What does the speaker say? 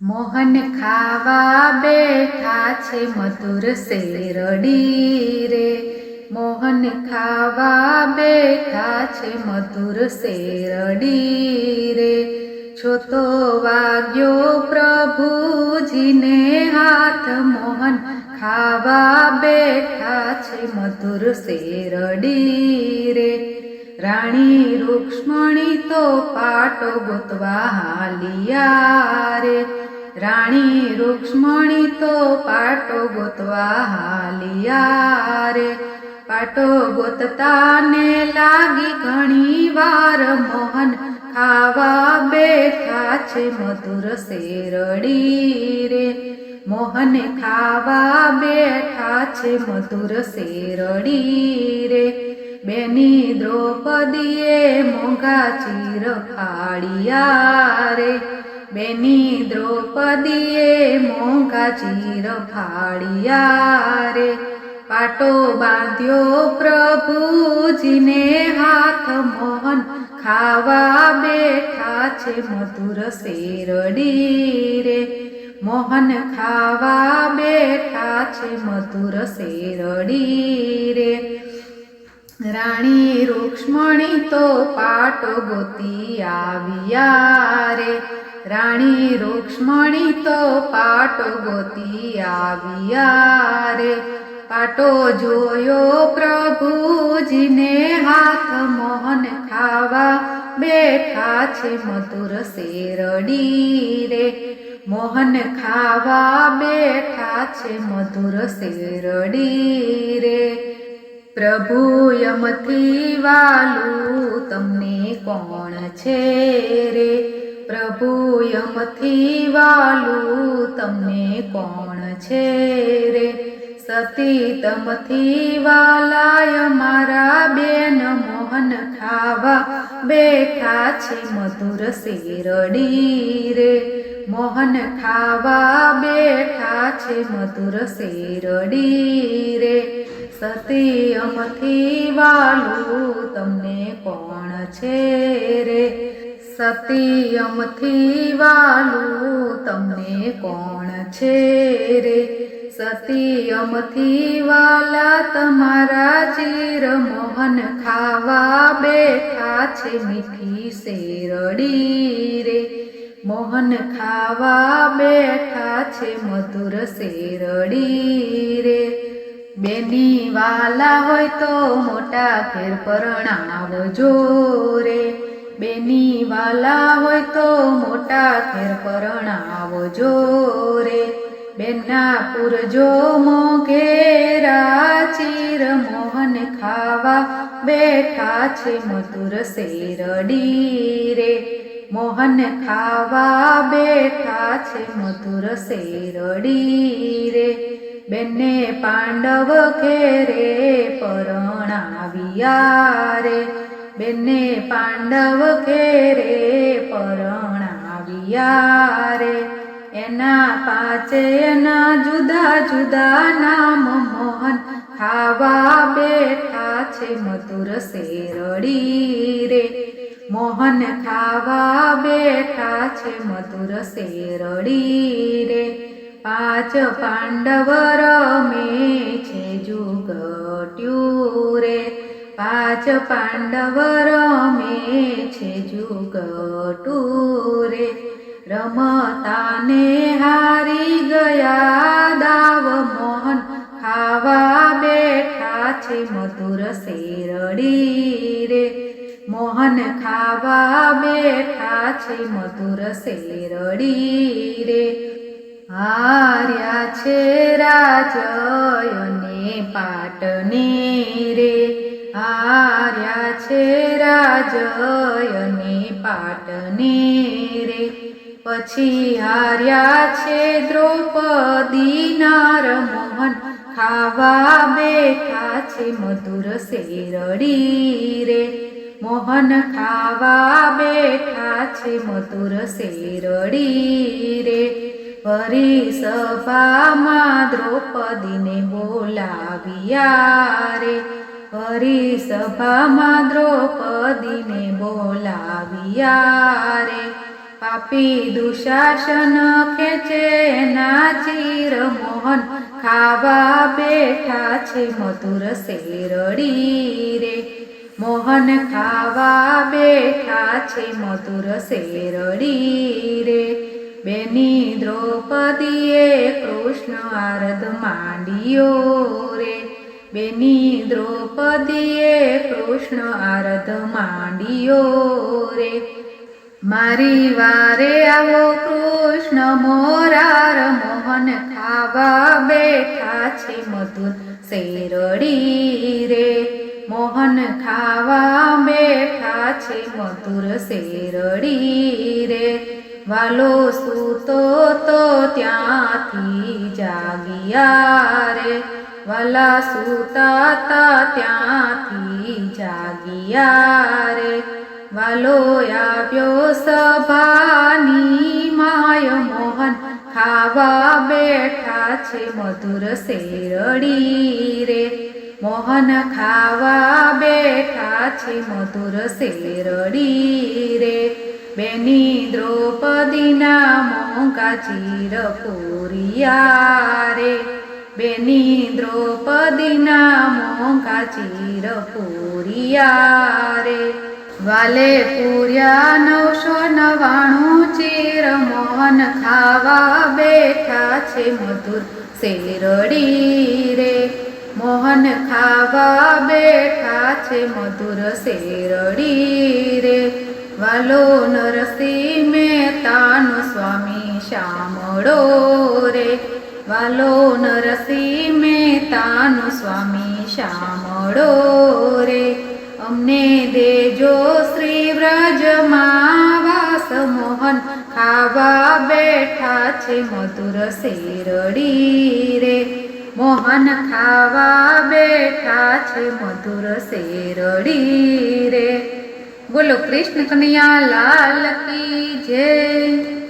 મોહન ખાવા બેઠા છે મધુર શેરડી રે. મોહન ખાવા બેઠા છે મધુર શેરડી રે. છો તો વાગ્યો પ્રભુજીને હાથ. મોહન ખાવા બેઠા છે મધુર શેરડી રે. રાણી રૂક્ષ્મણી તો પાટો ગોતવા હાલિયા રે રાણી રૂક્ષ્મણી તો પાટો ગોતવા હાલિયા રે પાટો ગોતતા ને લાગી ઘણી વાર મોહન ખાવા બેઠા છે મધુર શેરડી રે મોહન ખાવા બેઠા છે મધુર શેરડી રે બેની દ્રૌપદીએ મોંઘા ચીર ફાડિયા રે. બેની દ્રૌપદીએ મોંઘા ચીર ફાડિયા રે. પાટો બાંધ્યો પ્રભુજીને હાથ મોહન ખાવા બેઠા છે મધુર શેરડી રે. મોહન ખાવા બેઠા છે મધુર શેરડી રે. રાણી રૂક્ષ્મણી તો પાટો ગોતી આવ્યા રે. રાણી રૂક્ષ્મણી તો પાટો ગોતી આવ્યા રે. પાટો જોયો પ્રભુજીને હાથ મોહન ખાવા. બેઠા છે મધુર શેરડી રે. મોહન ખાવા બેઠા છે મધુર શેરડી રે. પ્રભુ યમથી વાલું તમને કોણ છે રે? પ્રભુ યમથી વાલું તમને કોણ છે રે? સતી તમથી વાલાય મારા બેન મોહન ખાવા બેઠા છે મધુર શેરડી રે. મોહન ખાવા બેઠા છે મધુર શેરડી રે. સતિયમથી વાલું તમને કોણ છે રે? સતિયમથી વાલું તમને કોણ છે રે? સતિયમથી વાલા તમારા ચીર મોહન ખાવા બેઠા છે મીઠી શેરડી રે. મોહન ખાવા બેઠા છે મધુર શેરડી રે. બેની વાલા હોય તો મોટા ફેર પરણાવજો રે. બેની વાલા હોય તો મોટા ફેર પરણાવજો રે. બેના મો મોઘેરા ચીર મોહન ખાવા બેઠા છે મધુર શેરડી રે. મોહન ખાવા બેઠા છે મધુર શેરડી રે. બેને પાંડવ ઘેરે પરણાવ્યા રે. બેને પાંડવ ઘેરે પરણાવ્યા રે. એના પાંચે એના જુદા જુદા નામ મોહન ખાવા બેઠા છે મધુર શેરડી રે. મોહન ખાવા બેઠા છે મધુર શેરડી રે. પાંચ પાંડવ પાંચ પાંડવ રમે છે જુગટું રે રમતાને હારી ગયા દાવ મોહન. ખાવા બેઠા છે મધુર શેરડી રે મોહન ખાવા બેઠા છે મધુર શેરડી રે હાર્યા છે રાજયને પાટને રે હાર્યા છે રાજયને પાટને રે. પછી હાર્યા છે દ્રૌપદી નાર મોહન ખાવા બેઠા છે મધુર શેરડી રે. મોહન ખાવા બેઠા છે મધુર શેરડી રે. ફરી સભામાં દ્રૌપદીને બોલાવ્યા રે. ફરી સભામાં દ્રૌપદીને બોલાવ્યા રે. પાપી દુશાસન ખેંચે નાચીર મોહન, ખાવા બેઠા છે મધુર શેરડી રે. મોહન, ખાવા બેઠા છે મધુર શેરડી રે. બેની દ્રૌપદીએ કૃષ્ણ આરદ માંડ્યો રે. બેની દ્રૌપદીએ કૃષ્ણ આરધ માંડ્યો રે. મારી વારે આવો કૃષ્ણ, મોરાર મોહન ખાવા બેઠા છે મધુર શેરડી રે. મોહન ખાવા બેઠા છે મધુર શેરડી રે. વાલો સૂતો તો ત્યાંથી જાગ્યા રે. વાલા સુતાતા ત્યાંથી જાગિયા રે. વાલો આવ્યો સભાની માય મોહન. ખાવા બેઠા છે મધુર શેરડી રે. મોહન ખાવા બેઠા છે મધુર શેરડી રે. બેની દ્રૌપદીના મોંઘા ચીર પૂરિયા રે. બેની દ્રૌપદીના મોંઘા ચીર પૂરિયા રે. વાલે પૂર્યા નવસો નવાણું ચીર મોહન ખાવા બેઠા છે મધુર શેરડી રે. મોહન ખાવા બેઠા છે મધુર શેરડી રે. વાલો નરસિંહ મહેતાનો સ્વામી શામળો રે. વાલો નરસિંહ મહેતાનો સ્વામી શામળો રે. અમને દેજો શ્રી વ્રજમાં મોહન. ખાવા બેઠા છે મધુર શેરડી રે. મોહન ખાવા બેઠા છે મધુર શેરડી રે. બોલો કૃષ્ણ કનૈયા લાલ કી જય.